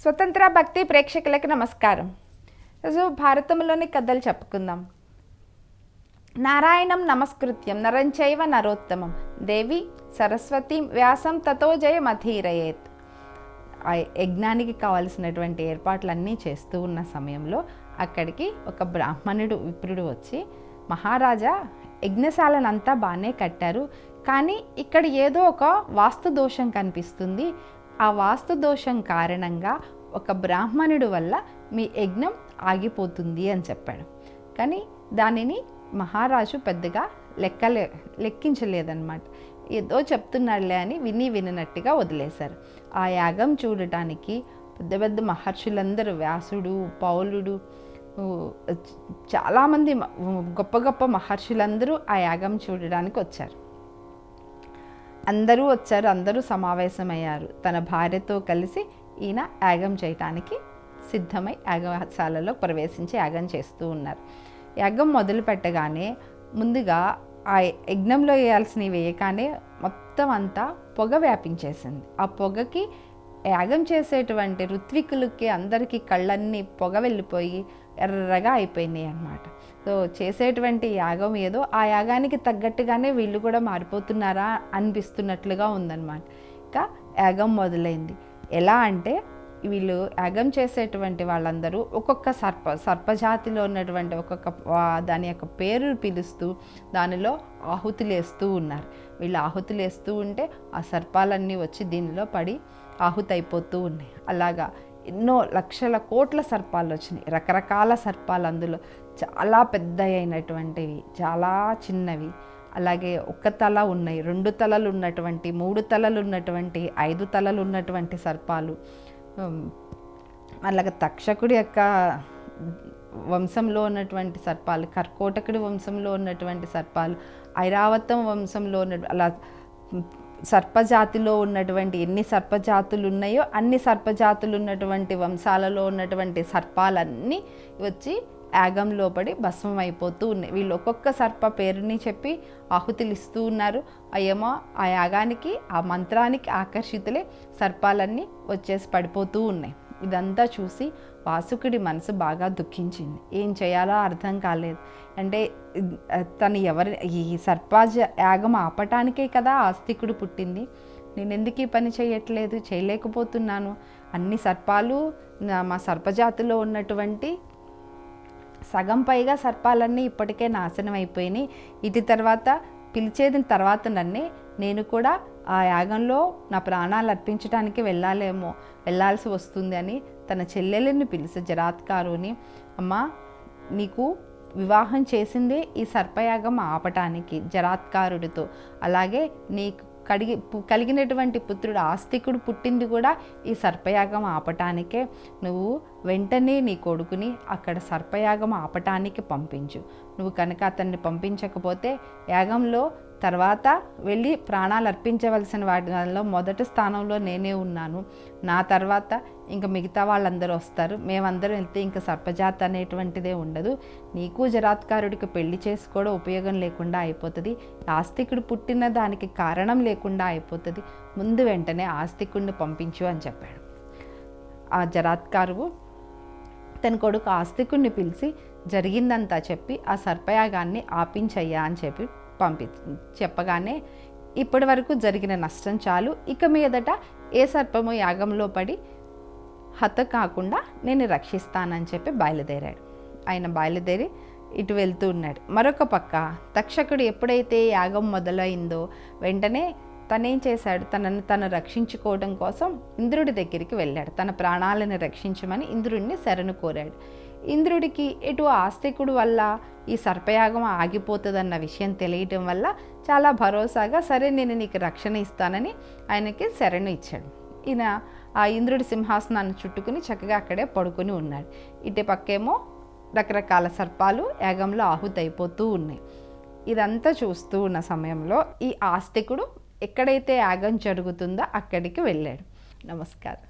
స్వతంత్ర భక్తి ప్రేక్షకులకు నమస్కారం. రోజు భారతంలోని కథలు చెప్పుకుందాం. నారాయణం నమస్కృత్యం నరంచైవ నరోత్తమం. దేవి సరస్వతి వ్యాసం తతో జయమధీరయేత్. యజ్ఞానికి కావలసినటువంటి ఏర్పాట్లన్నీ చేస్తూ ఉన్న సమయంలో అక్కడికి ఒక బ్రాహ్మణుడు విప్రుడు వచ్చి మహారాజా యజ్ఞశాలనంతా బాగానే కట్టారు. కానీ ఇక్కడ ఏదో ఒక వాస్తు దోషం కనిపిస్తుంది. ఆ వాస్తు దోషం కారణంగా ఒక బ్రాహ్మణుడు వల్ల మీ యజ్ఞం ఆగిపోతుంది అని చెప్పాడు. కానీ దానిని మహారాజు పెద్దగా లెక్కలే లెక్కించలేదన్నమాట. ఏదో చెప్తున్నాడులే అని విని విననట్టుగా వదిలేశారు. ఆ యాగం చూడటానికి పెద్ద పెద్ద మహర్షులందరూ వ్యాసుడు పౌలుడు చాలామంది గొప్ప గొప్ప మహర్షులందరూ ఆ యాగం చూడడానికి వచ్చారు. అందరూ వచ్చారు అందరూ సమావేశమయ్యారు. తన భార్యతో కలిసి ఈయన యాగం చేయటానికి సిద్ధమై యాగశాలలో ప్రవేశించి యాగం చేస్తూ ఉన్నారు. యాగం మొదలు పెట్టగానే ముందుగా ఆ యజ్ఞంలో వేయాల్సినవి వేయగానే మొత్తం అంతా పొగ వ్యాపించేసింది. ఆ పొగకి యాగం చేసేటువంటి ఋత్వికులకి అందరికీ కళ్ళన్నీ పొగ వెళ్ళిపోయి ఎర్రగా అయిపోయినాయి అన్నమాట. సో చేసేటువంటి యాగం ఏదో ఆ యాగానికి తగ్గట్టుగానే వీళ్ళు కూడా మారిపోతున్నారా అనిపిస్తున్నట్లుగా ఉందన్నమాట. ఇంకా యాగం మొదలైంది. ఎలా అంటే వీళ్ళు యాగం చేసేటువంటి వాళ్ళందరూ ఒక్కొక్క సర్ప సర్పజాతిలో ఉన్నటువంటి ఒక్కొక్క దాని యొక్క పేరు పిలుస్తూ దానిలో ఆహుతులు వేస్తూ ఉన్నారు. వీళ్ళు ఆహుతులు వేస్తూ ఉంటే ఆ సర్పాలన్నీ వచ్చి దీనిలో పడి ఆహుతైపోతూ ఉన్నాయి. అలాగా ఎన్నో లక్షల కోట్ల సర్పాలు వచ్చినాయి. రకరకాల సర్పాలు అందులో చాలా పెద్ద అయినటువంటివి చాలా చిన్నవి. అలాగే ఒక్క తల ఉన్నాయి రెండు తలలు ఉన్నటువంటి మూడు తలలు ఉన్నటువంటి ఐదు తలలు ఉన్నటువంటి సర్పాలు. అలాగే తక్షకుడి యొక్క వంశంలో ఉన్నటువంటి సర్పాలు కర్కోటకుడి వంశంలో ఉన్నటువంటి సర్పాలు ఐరావతం వంశంలో ఉన్న అలా సర్పజాతిలో ఉన్నటువంటి ఎన్ని సర్పజాతులు ఉన్నాయో అన్ని సర్పజాతులు ఉన్నటువంటి వంశాలలో ఉన్నటువంటి సర్పాలన్నీ వచ్చి యాగంలో పడి భస్మం అయిపోతూ ఉన్నాయి. వీళ్ళు ఒక్కొక్క సర్ప పేరుని చెప్పి ఆహుతులు ఇస్తూ ఉన్నారు. అయ్యమో ఆ యాగానికి ఆ మంత్రానికి ఆకర్షితులే సర్పాలన్నీ వచ్చేసి పడిపోతూ ఉన్నాయి. ఇదంతా చూసి వాసుకుడి మనసు బాగా దుఃఖించింది. ఏం చేయాలో అర్థం కాలేదు. అంటే తను ఎవరి ఈ సర్పాజ యాగం ఆపటానికే కదా ఆస్తికుడు పుట్టింది. నేను ఎందుకు ఈ పని చేయట్లేదు? చేయలేకపోతున్నాను. అన్ని సర్పాలు మా సర్పజాతిలో ఉన్నటువంటి సగం పైగా సర్పాలన్నీ ఇప్పటికే నాశనం అయిపోయినాయి. ఇటు తర్వాత పిలిచేదిన తర్వాత నన్నే నేను కూడా ఆ యాగంలో నా ప్రాణాలు అర్పించడానికి వెళ్ళాలేమో వెళ్ళాల్సి వస్తుంది అని తన చెల్లెలిని పిలిచి జరాత్కారుని అమ్మా నీకు వివాహం చేసిందే ఈ సర్పయాగం ఆపటానికి జరాత్కారుడితో అలాగే నీకు కడిగి పు- కలిగినటువంటి పుత్రుడు ఆస్తికుడు పుట్టింది కూడా ఈ సర్పయాగం ఆపటానికే. నువ్వు వెంటనే నీ కొడుకుని అక్కడ సర్పయాగం ఆపటానికి పంపించు. నువ్వు కనుక అతన్ని పంపించకపోతే యాగంలో తర్వాత వెళ్ళి ప్రాణాలు అర్పించవలసిన వాటిలో మొదటి స్థానంలో నేనే ఉన్నాను. నా తర్వాత ఇంకా మిగతా వాళ్ళందరూ వస్తారు. మేమందరం వెళ్తే ఇంకా సర్పజాత అనేటువంటిదే ఉండదు. నీకు జరాత్కారుడికి పెళ్ళి చేసుకోవడం ఉపయోగం లేకుండా అయిపోతుంది. ఆస్తికుడు పుట్టిన దానికి కారణం లేకుండా అయిపోతుంది. ముందు వెంటనే ఆస్తికుడిని పంపించు అని చెప్పాడు. ఆ జరాత్కారువు తన కొడుకు ఆస్తికుడిని పిలిచి జరిగిందంతా చెప్పి ఆ సర్పయాగాన్ని ఆపించయ్యా అని చెప్పి పంపి చెప్పగానే ఇప్పటి వరకు జరిగిన నష్టం చాలు. ఇక మీదట ఏ సర్పము యాగంలో పడి హత కాకుండా నేను రక్షిస్తానని చెప్పి బయలుదేరాడు. ఆయన బయలుదేరి ఇటు వెళ్తూ ఉన్నాడు. మరొక పక్క తక్షకుడు ఎప్పుడైతే యాగం మొదలైందో వెంటనే తనేం చేశాడు? తనను తను రక్షించుకోవడం కోసం ఇంద్రుడి దగ్గరికి వెళ్ళాడు. తన ప్రాణాలను రక్షించమని ఇంద్రుడిని శరణు కోరాడు. ఇంద్రుడికి ఎటు ఆస్తికుడు వల్ల ఈ సర్పయాగం ఆగిపోతుందన్న విషయం తెలియటం వల్ల చాలా భరోసాగా సరే నేను నీకు రక్షణ ఇస్తానని ఆయనకి శరణు ఇచ్చాడు. ఈయన ఆ ఇంద్రుడి సింహాసనాన్ని చుట్టుకుని చక్కగా అక్కడే పడుకొని ఉన్నాడు. ఇటు పక్కేమో రకరకాల సర్పాలు యాగంలో ఆహుతైపోతూ ఉన్నాయి. ఇదంతా చూస్తూ ఉన్న సమయంలో ఈ ఆస్తికుడు ఎక్కడైతే యాగం జరుగుతుందో అక్కడికి వెళ్ళాడు. నమస్కారం.